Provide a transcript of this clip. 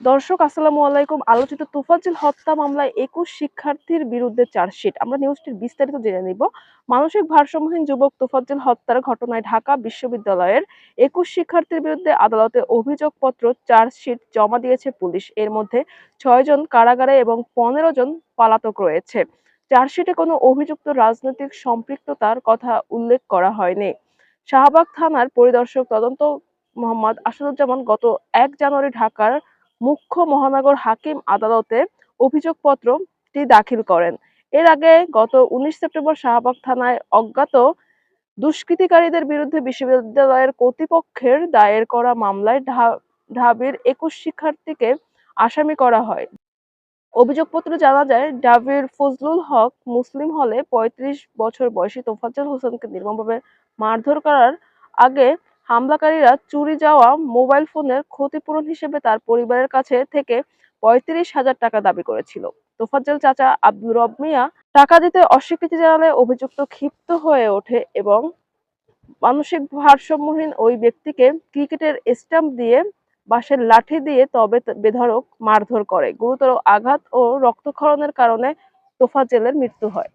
দর্শক, আসসালামু আলাইকুম। আলোচিত তোফাজ্জল হত্যা মামলায় একুশ শিক্ষার্থীর বিরুদ্ধে চার্জশিট। আমরা নিউজটির বিস্তারিত জেনে নিব। মানসিক ভারসাম্যহীন যুবক তোফাজ্জল হত্যার ঘটনায় ঢাকা বিশ্ববিদ্যালয়ের একুশ শিক্ষার্থীর বিরুদ্ধে আদালতে অভিযোগপত্র, চার্জশিট জমা দিয়েছে পুলিশ। এর মধ্যে ছয় জন কারাগারে এবং পনেরো জন পলাতক রয়েছে। চার্জশিটে কোনো অভিযুক্ত রাজনৈতিক সম্পৃক্ততার কথা উল্লেখ করা হয়নি। শাহবাগ থানার পরিদর্শক তদন্ত মোহাম্মদ আসাদুজ্জামান গত এক জানুয়ারি ঢাকার মুখ্য মহানগর হাকিম আদালতে অভিযোগপত্রটি দাখিল করেন। এর আগে গত উনিশ সেপ্টেম্বর শাহবাগ থানায় অজ্ঞাত দুষ্কৃতিকারীদের বিরুদ্ধে বিশ্ববিদ্যালয়ের কর্তৃপক্ষের দায়ের করা মামলায় ঢাবির একুশ শিক্ষার্থীকে আসামি করা হয়। অভিযোগপত্র জানা যায় ডাবির ফজলুল হক মুসলিম হলে পঁয়ত্রিশ বছর বয়সী তোফাজ্জল হোসেনকে নির্মমভাবে মারধর করার আগে হামলাকারীরা চুরি যাওয়া মোবাইল ফোনের ক্ষতিপূরণ হিসেবে তার পরিবারের কাছে থেকে পঁয়ত্রিশ হাজার টাকা দাবি করেছিল। তোফাজ্জল চাচা আব্দুর রব মিয়া টাকা দিতে অস্বীকৃতি জানালে অভিযুক্ত ক্ষিপ্ত হয়ে ওঠে এবং মানসিক ভারসাম্যহীন ওই ব্যক্তিকে ক্রিকেটের স্টাম্প দিয়ে বাঁশের লাঠি দিয়ে তবে বেধড়ক মারধর করে। গুরুতর আঘাত ও রক্তক্ষরণের কারণে তোফাজ্জলের মৃত্যু হয়।